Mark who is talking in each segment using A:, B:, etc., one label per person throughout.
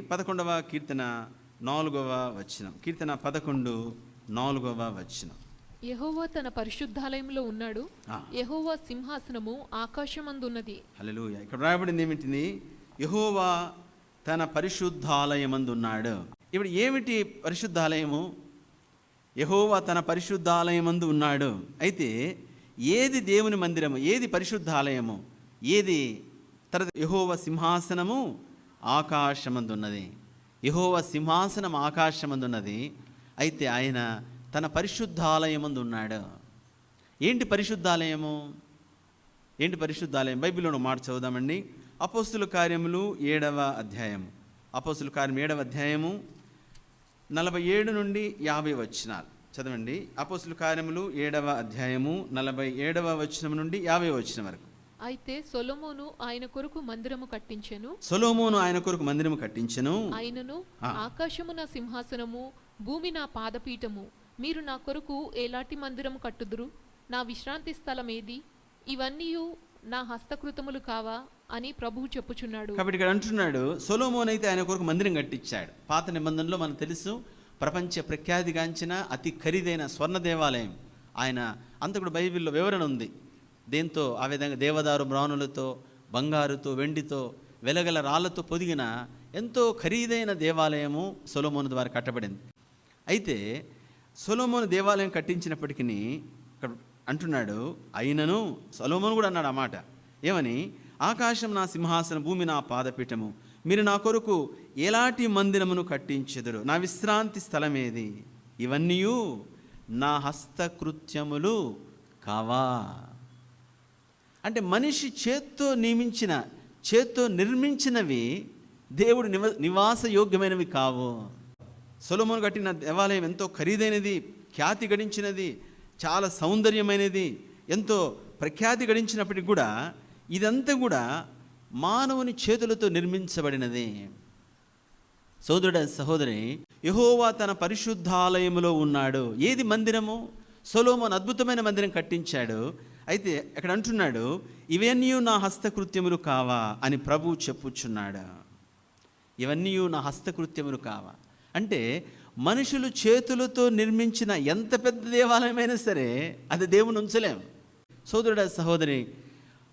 A: పదకొండవ కీర్తన నాలుగవ వచనం. కీర్తన పదకొండు నాలుగవ వచనం.
B: యెహోవా తన పరిశుద్ధాలయంలో ఉన్నాడు. యెహోవా సింహాసనము ఆకాశమందున్నది.
A: హల్లెలూయా. ఇక్కడ రాయబడింది ఏమిటిది యహోవా తన పరిశుద్ధాలయమందు ఉన్నాడు ఇప్పుడు ఏమిటి పరిశుద్ధాలయము? యహోవా తన పరిశుద్ధాలయమందు ఉన్నాడు. అయితే ఏది దేవుని మందిరము? ఏది పరిశుద్ధాలయము? ఏది? తర్వాత యహోవ సింహాసనము ఆకాశమందున్నది. యహోవ సింహాసనం ఆకాశమందున్నది. అయితే ఆయన తన పరిశుద్ధాలయమందు ఉన్నాడు ఏంటి పరిశుద్ధాలయము? ఏంటి పరిశుద్ధాలయం? బైబిల్లో మాట చదువుదామండి. అపోస్తుల కార్యములు ఏడవ అధ్యాయం అపోస్తుల కార్యం ఏడవ అధ్యాయము నలభై ఏడు నుండి యాభై వచనాలు. చదవండి. అపోస్తుల కార్యములు ఏడవ అధ్యాయము నలభై ఏడవ వచనం నుండి యాభై వచనం వరకు.
B: అయితే సొలొమోను ఆయన కొరకు మందిరము కట్టించెను.
A: సొలోమోను ఆయన కొరకు మందిరము కట్టించెను.
B: ఆయనను. ఆకాశము నా సింహాసనము భూమి నా పాదపీఠము. మీరు నా కొరకు ఎలాంటి మందిరము కట్టుదురు? నా విశ్రాంతి స్థలం ఏది ఇవన్నీ నా హస్తకృతములు కావా? అని ప్రభువు చెప్పుచున్నాడు.
A: కాబట్టి ఇక్కడ అంటున్నాడు సొలోమోన్ అయితే ఆయన కొరకు మందిరం కట్టించాడు. పాత నిబంధనలో మనకు తెలుసు ప్రపంచ ప్రఖ్యాతిగాంచిన అతి ఖరీదైన స్వర్ణ దేవాలయం ఆయన అంత కూడా బైబిల్లో వివరణ ఉంది. దేంతో ఆ విధంగా దేవదారు మ్రాణులతో బంగారుతో వెండితో వెలగల రాళ్ళతో పొదిగిన ఎంతో ఖరీదైన దేవాలయము సొలోమోను ద్వారా కట్టబడింది. అయితే సొలోమోను దేవాలయం కట్టించినప్పటికీ ఇక్కడ అంటున్నాడు అయినను? సొలోమోను కూడా అన్నాడు ఆ మాట. ఏమని? ఆకాశం నా సింహాసనం భూమి నా పాదపీఠము. మీరు నా కొరకు ఎలాంటి మందిరమును కట్టించెదరు? నా విశ్రాంతి స్థలం ఏది ఇవన్నీ నా హస్తకృత్యములు కావా? అంటే మనిషి చేత్తో నియమించిన చేత్తో నిర్మించినవి దేవుడు నివ నివాస యోగ్యమైనవి కావు. సొలొమోను కట్టిన దేవాలయం ఎంతో ఖరీదైనది ఖ్యాతి గడించినది చాలా సౌందర్యమైనది ఎంతో ప్రఖ్యాతి గడించినప్పటికి కూడా ఇదంతా కూడా మానవుని చేతులతో నిర్మించబడినది. సోదరుడ సహోదరి యహోవా తన పరిశుద్ధాలయములో ఉన్నాడు. ఏది మందిరము? సొలోమోన్ అద్భుతమైన మందిరం కట్టించాడు. అయితే అక్కడ అంటున్నాడు ఇవన్నీ నా హస్తకృత్యములు కావా? అని ప్రభువు చెప్పుచున్నాడు. ఇవన్నీ నా హస్తకృత్యములు కావా? అంటే మనుషులు చేతులతో నిర్మించిన ఎంత పెద్ద దేవాలయమైనా సరే అది దేవుని ఉంచలేం. సోదరుడ సహోదరి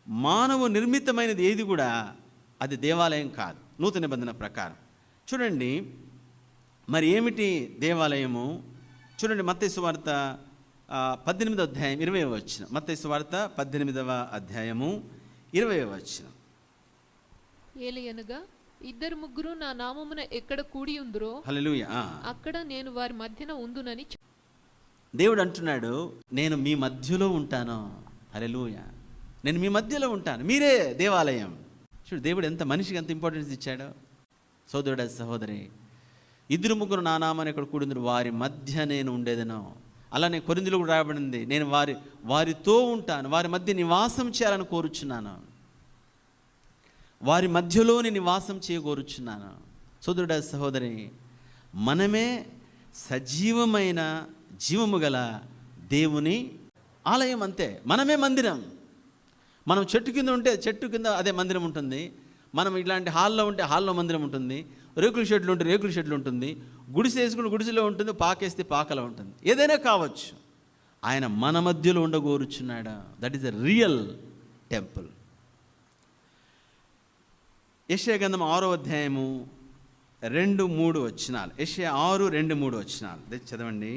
A: మానవ నిర్మితమైనది ఏది కూడా అది దేవాలయం కాదు. నూతన నిబంధన ప్రకారం. చూడండి మరి ఏమిటి దేవాలయము? చూడండి మత్తయి వార్త పద్దెనిమిదవ అధ్యాయం ఇరవై వచ్చిన మత్తయి సువార్త పద్దెనిమిదవ అధ్యాయము ఇరవై వచ్చిన
B: ఏలయనగా ఇద్దరు ముగ్గురు నా నామమున ఎక్కడ కూడి ఉందురో. అక్కడ నేను వారి మధ్యన ఉందునని
A: దేవుడు అంటున్నాడు నేను మీ మధ్యలో ఉంటాను. హల్లెలూయా. నేను మీ మధ్యలో ఉంటాను. మీరే దేవాలయం. చూడు దేవుడు ఎంత మనిషికి ఎంత ఇంపార్టెన్స్ ఇచ్చాడో. సోదరుడ సహోదరి ఇద్దరు ముగ్గురు నా నామాన్ని ఇక్కడ కూడింది వారి మధ్య నేను ఉండేదనో. అలానే కొరిందులు కూడా రాయబడింది నేను వారి వారితో ఉంటాను వారి మధ్య నివాసం చేయాలని కోరుచున్నాను. వారి మధ్యలోని నివాసం చేయగోరుచున్నాను. సోదరుడ సహోదరి మనమే సజీవమైన జీవము గల దేవుని ఆలయం అంతే. మనమే మందిరం. మనం చెట్టు కింద ఉంటే చెట్టు కింద అదే మందిరం ఉంటుంది. మనం ఇలాంటి హాల్లో ఉంటే హాల్లో మందిరం ఉంటుంది. రేకుల షెడ్లు ఉంటే రేకుల షెడ్లు ఉంటుంది గుడిసె వేసుకుని గుడిసెలో ఉంటుంది పాకేస్తే పాకలో ఉంటుంది. ఏదైనా కావచ్చు. ఆయన మన మధ్యలో ఉండగోరుచున్నాడా? That is a real temple Yeshaya గంధం ఆరో అధ్యాయము రెండు మూడు వచ్చినాలు యెషయా ఆరు రెండు మూడు వచ్చినాలు చదవండి.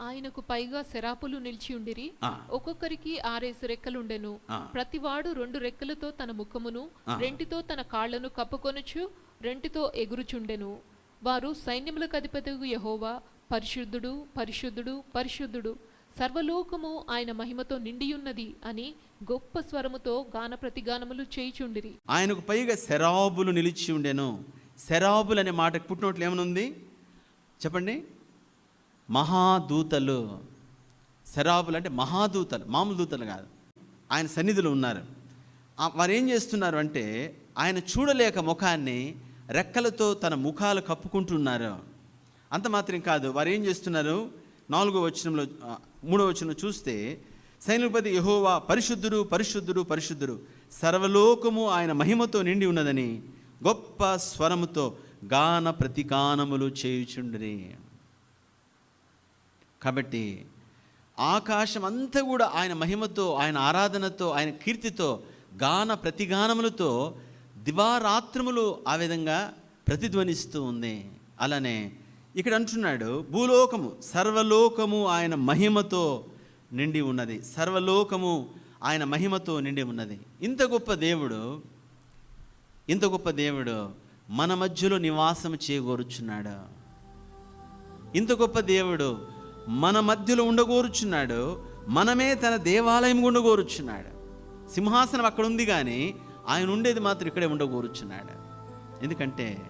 B: ఆయనకు పైగా శరాపులు నిలిచి ఉండిరి. ఒక్కొక్కరికి ఆరేసు రెక్కలుండెను. ప్రతివాడు రెండు రెక్కలతో తన ముఖమును. రెంటితో తన కాళ్ళను కప్పుకొనుచు రెంటితో ఎగురుచుండెను. వారు సైన్యములకు అధిపతిగు యహోవా పరిశుద్ధుడు పరిశుద్ధుడు పరిశుద్ధుడు. సర్వలోకము ఆయన మహిమతో నిండియున్నది అని గొప్ప స్వరముతో గాన ప్రతిగానములు చేయుచుండిరి.
A: ఆయనకు పైగా శరాబులు నిలిచి ఉండెను శరాబులు అనే మాటకు పుట్టినట్లు ఏమనుంది? చెప్పండి. మహాదూతలు. శరాబులు అంటే మహాదూతలు మామూలు దూతలు కాదు. ఆయన సన్నిధిలో ఉన్నారు. వారు ఏం చేస్తున్నారు అంటే ఆయన చూడలేక ముఖాన్ని రెక్కలతో తన ముఖాలు కప్పుకుంటున్నారు. అంత మాత్రం కాదు. వారు ఏం చేస్తున్నారు? నాలుగో వచనంలో మూడో వచనంలో చూస్తే సైనికపతి యహోవా పరిశుద్ధుడు పరిశుద్ధుడు పరిశుద్ధుడు సర్వలోకము ఆయన మహిమతో నిండి ఉన్నదని గొప్ప స్వరముతో గాన ప్రతిగానములు చేయుచుండని కాబట్టి ఆకాశం అంతా కూడా ఆయన మహిమతో ఆయన ఆరాధనతో ఆయన కీర్తితో గాన ప్రతిగానములతో దివారాత్రములు ఆ విధంగా ప్రతిధ్వనిస్తూ ఉంది. అలానే ఇక్కడ అంటున్నాడు భూలోకము సర్వలోకము ఆయన మహిమతో నిండి ఉన్నది. సర్వలోకము ఆయన మహిమతో నిండి ఉన్నది. ఇంత గొప్ప దేవుడు ఇంత గొప్ప దేవుడు మన మధ్యలో నివాసం చేయగోరుచున్నాడు ఇంత గొప్ప దేవుడు మన మధ్యలో ఉండగోరుచున్నాడు. మనమే తన దేవాలయం ఉండగోరుచున్నాడు సింహాసనం అక్కడ ఉంది కానీ ఆయన ఉండేది మాత్రం ఇక్కడే ఉండగోరుచున్నాడు. ఎందుకంటే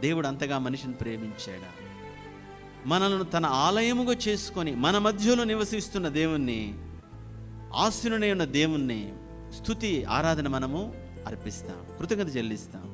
A: దేవుడు అంతగా మనిషిని ప్రేమించాడు. మనలను తన ఆలయముగా చేసుకొని మన మధ్యలో నివసిస్తున్న దేవుణ్ణి ఆశీనుడై ఉన్న దేవుణ్ణి స్థుతి ఆరాధన మనము అర్పిస్తాం కృతజ్ఞత చెల్లిస్తాం.